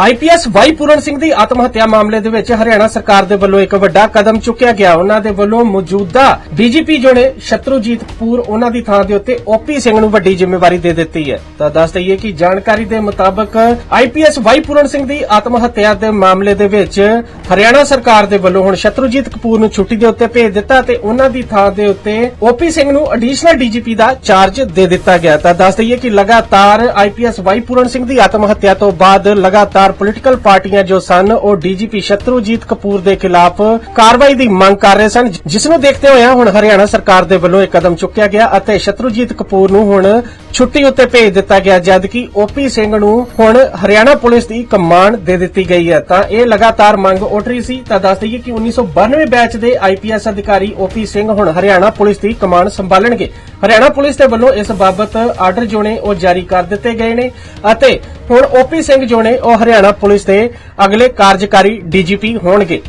IPS Y Puran Singh ਦੀ ਆਤਮ ਹੱਤਿਆ ਮਾਮਲੇ ਦੇ ਵਿੱਚ ਹਰਿਆਣਾ ਸਰਕਾਰ ਦੇ ਵੱਲੋਂ ਇੱਕ ਵੱਡਾ ਕਦਮ ਚੁੱਕਿਆ ਗਿਆ। ਉਹਨਾਂ ਦੇ ਵੱਲੋਂ ਮੌਜੂਦਾ ਡੀਜੀਪੀ ਜੋ ਨੇ ਸ਼ਤਰੂਜੀਤ ਕਪੂਰ ਉਹਨਾਂ ਦੀ ਥਾਂ ਦੇ ਉੱਤੇ ਓਪੀ ਸਿੰਘ ਨੂੰ ਵੱਡੀ ਜ਼ਿੰਮੇਵਾਰੀ ਦੇ ਦਿੱਤੀ ਹੈ। ਤਾਂ ਦੱਸ ਦਈਏ ਕਿ ਜਾਣਕਾਰੀ ਦੇ ਮੁਤਾਬਕ ਆਈਪੀਐਸ ਵਾਈ ਪੂਰਨ ਸਿੰਘ ਦੀ ਆਤਮ ਹੱਤਿਆ ਦੇ ਮਾਮਲੇ ਦੇ ਵਿੱਚ ਹਰਿਆਣਾ ਸਰਕਾਰ ਦੇ ਵੱਲੋਂ ਹੁਣ ਸ਼ਤਰੂਜੀਤ ਕਪੂਰ ਨੂੰ ਛੁੱਟੀ ਦੇ ਉੱਤੇ ਭੇਜ ਦਿੱਤਾ ਤੇ ਉਹਨਾਂ ਦੀ ਥਾਂ ਦੇ ਉੱਤੇ ਓਪੀ ਸਿੰਘ ਨੂੰ ਐਡੀਸ਼ਨਲ ਡੀਜੀਪੀ ਦਾ ਚਾਰਜ ਦੇ ਦਿੱਤਾ ਗਿਆ ਤਾਂ ਦੱਸ ਦਈਏ ਕਿ ਲਗਾਤਾਰ ਆਈਪੀਐਸ ਵਾਈ ਪੂਰਨ ਸਿੰਘ ਦੀ ਆਤਮ ਹੱਤਿਆ ਤੋਂ ਬਾਅਦ ਲਗਾਤਾਰ ਪੋਲੀਟੀਕਲ ਪਾਰਟੀਆਂ ਜੋ ਸਨ, ਉਹ ਡੀਜੀਪੀ ਸ਼ਤਰੂਜੀਤ ਕਪੂਰ ਦੇ ਖਿਲਾਫ ਕਾਰਵਾਈ ਦੀ ਮੰਗ ਕਰ ਰਹੇ ਸਨ, ਜਿਸ ਨੂੰ ਦੇਖਦੇ ਹੋਏ ਹੁਣ ਹਰਿਆਣਾ ਸਰਕਾਰ ਦੇ ਵੱਲੋਂ ਇਹ ਕਦਮ ਚੁੱਕਿਆ ਗਿਆ ਅਤੇ ਸ਼ਤਰੂਜੀਤ ਕਪੂਰ ਨੂੰ ਹੁਣ ਛੁੱਟੀ ਉੱਤੇ ਭੇਜ ਦਿੱਤਾ ਗਿਆ, ਜਦਕਿ ਓਪੀ ਸਿੰਘ ਨੂੰ ਹੁਣ ਹਰਿਆਣਾ ਪੁਲਿਸ ਦੀ ਕਮਾਂਡ ਦੇ ਦਿੱਤੀ ਗਈ ਹੈ। ਤਾਂ ਇਹ ਲਗਾਤਾਰ ਮੰਗ ਉੱਠ ਰਹੀ ਸੀ, ਤਾਂ ਦੱਸ ਦਈਏ ਕਿ 1992 ਬੈਚ ਦੇ ਆਈਪੀਐਸ ਅਧਿਕਾਰੀ ਓਪੀ ਸਿੰਘ ਹੁਣ ਹਰਿਆਣਾ ਪੁਲਿਸ ਦੀ ਕਮਾਂਡ ਸੰਭਾਲਣਗੇ। ਹਰਿਆਣਾ ਪੁਲਿਸ ਦੇ ਵੱਲੋਂ ਇਸ ਬਾਬਤ ਆਰਡਰ ਜੋ ਨੇ ਉਹ ਜਾਰੀ ਕਰ ਦਿੱਤੇ ਗਏ ਨੇ ਅਤੇ ਹੁਣ ਓਪੀ ਸਿੰਘ ਜੋ ਨੇ ਉਹ ਹਰਿਆਣਾ ਪੁਲਿਸ ਦੇ ਅਗਲੇ ਕਾਰਜਕਾਰੀ ਡੀਜੀਪੀ ਹੋਣਗੇ।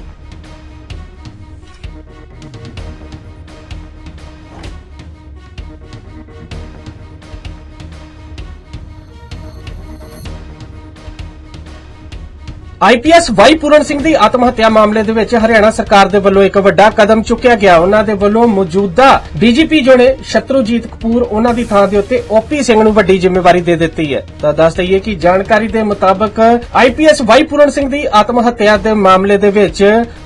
ਆਈਪੀਐਸ ਵਾਈ ਪੂਰਨ ਸਿੰਘ ਦੀ ਆਤਮ ਹੱਤਿਆ ਮਾਮਲੇ ਦੇ ਵਿੱਚ ਹਰਿਆਣਾ ਸਰਕਾਰ ਦੇ ਵੱਲੋਂ ਇੱਕ ਵੱਡਾ ਕਦਮ ਚੁੱਕਿਆ ਗਿਆ। ਉਹਨਾਂ ਦੇ ਵੱਲੋਂ ਮੌਜੂਦਾ ਡੀਜੀਪੀ ਜੋ ਨੇ, ਸ਼ਤਰੂਜੀਤ ਕਪੂਰ, ਉਹਨਾਂ ਦੀ ਥਾਂ ਦੇ ਉੱਤੇ ਓਪੀ ਸਿੰਘ ਨੂੰ ਵੱਡੀ ਜ਼ਿੰਮੇਵਾਰੀ ਦੇ ਦਿੱਤੀ ਹੈ। ਤਾਂ ਦੱਸ ਦਈਏ ਕਿ ਜਾਣਕਾਰੀ ਦੇ ਮੁਤਾਬਕ ਆਈਪੀਐਸ ਵਾਈ ਪੂਰਨ ਸਿੰਘ ਦੀ ਆਤਮ ਹੱਤਿਆ ਦੇ ਮਾਮਲੇ ਦੇ ਵਿੱਚ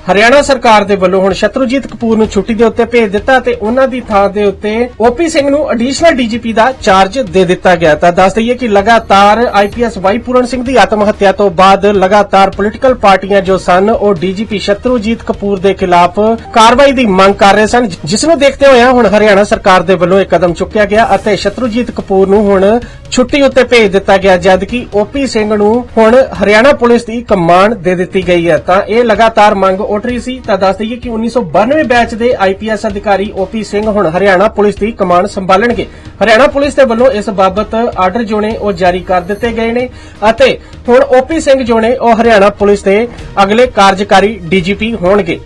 ਹਰਿਆਣਾ ਸਰਕਾਰ ਦੇ ਵੱਲੋਂ ਹੁਣ ਸ਼ਤਰੂਜੀਤ ਕਪੂਰ ਨੂੰ ਛੁੱਟੀ ਦੇ ਉੱਤੇ ਭੇਜ ਦਿੱਤਾ ਤੇ ਉਹਨਾਂ ਦੀ ਥਾਂ ਦੇ ਉੱਤੇ ਓਪੀ ਸਿੰਘ ਨੂੰ ਐਡੀਸ਼ਨਲ ਡੀਜੀਪੀ ਦਾ ਚਾਰਜ ਦੇ ਦਿੱਤਾ ਗਿਆ। ਤਾਂ ਦੱਸ ਦਈਏ ਕਿ ਲਗਾਤਾਰ ਆਈਪੀਐਸ ਵਾਈ ਪੂਰਨ ਸਿੰਘ ਦੀ ਆਤਮ ਹੱਤਿਆ ਤੋਂ ਬਾਅਦ ਲਗਾਤਾਰ ਪੋਲੀਟੀਕਲ ਪਾਰਟੀਆਂ ਜੋ ਸਨ, ਉਹ ਡੀਜੀਪੀ ਸ਼ਤਰੂਜੀਤ ਕਪੂਰ ਦੇ ਖਿਲਾਫ ਕਾਰਵਾਈ ਦੀ ਮੰਗ ਕਰ ਰਹੇ ਸਨ, ਜਿਸ ਨੂੰ ਦੇਖਦੇ ਹੋਏ ਹੁਣ ਹਰਿਆਣਾ ਸਰਕਾਰ ਦੇ ਵੱਲੋਂ ਇਹ ਕਦਮ ਚੁੱਕਿਆ ਗਿਆ ਅਤੇ ਸ਼ਤਰੂਜੀਤ ਕਪੂਰ ਨੂੰ ਹੁਣ ਛੁੱਟੀ ਉੱਤੇ ਭੇਜ ਦਿੱਤਾ ਗਿਆ, ਜਦਕਿ ਓਪੀ ਸਿੰਘ ਨੂੰ ਹੁਣ ਹਰਿਆਣਾ ਪੁਲਿਸ ਦੀ ਕਮਾਂਡ ਦੇ ਦਿੱਤੀ ਗਈ ਹੈ। ਤਾਂ ਇਹ ਲਗਾਤਾਰ ਮੰਗ ਉੱਠ ਰਹੀ ਸੀ, ਤਾਂ ਦੱਸ ਦਈਏ ਕਿ 1992 ਬੈਚ ਦੇ ਆਈਪੀਐਸ ਅਧਿਕਾਰੀ ਓਪੀ ਸਿੰਘ ਹੁਣ ਹਰਿਆਣਾ ਪੁਲਿਸ ਦੀ ਕਮਾਂਡ ਸੰਭਾਲਣਗੇ। ਹਰਿਆਣਾ ਪੁਲਿਸ ਦੇ ਵੱਲੋਂ ਇਸ ਬਾਬਤ ਆਰਡਰ ਜੋ ਨੇ ਉਹ ਜਾਰੀ ਕਰ ਦਿੱਤੇ ਗਏ ਨੇ ਅਤੇ ਹੁਣ ਓਪੀ ਸਿੰਘ ਜੋ ਨੇ ਉਹ ਹਰਿਆਣਾ ਪੁਲਿਸ ਦੇ ਅਗਲੇ ਕਾਰਜਕਾਰੀ ਡੀਜੀਪੀ ਹੋਣਗੇ।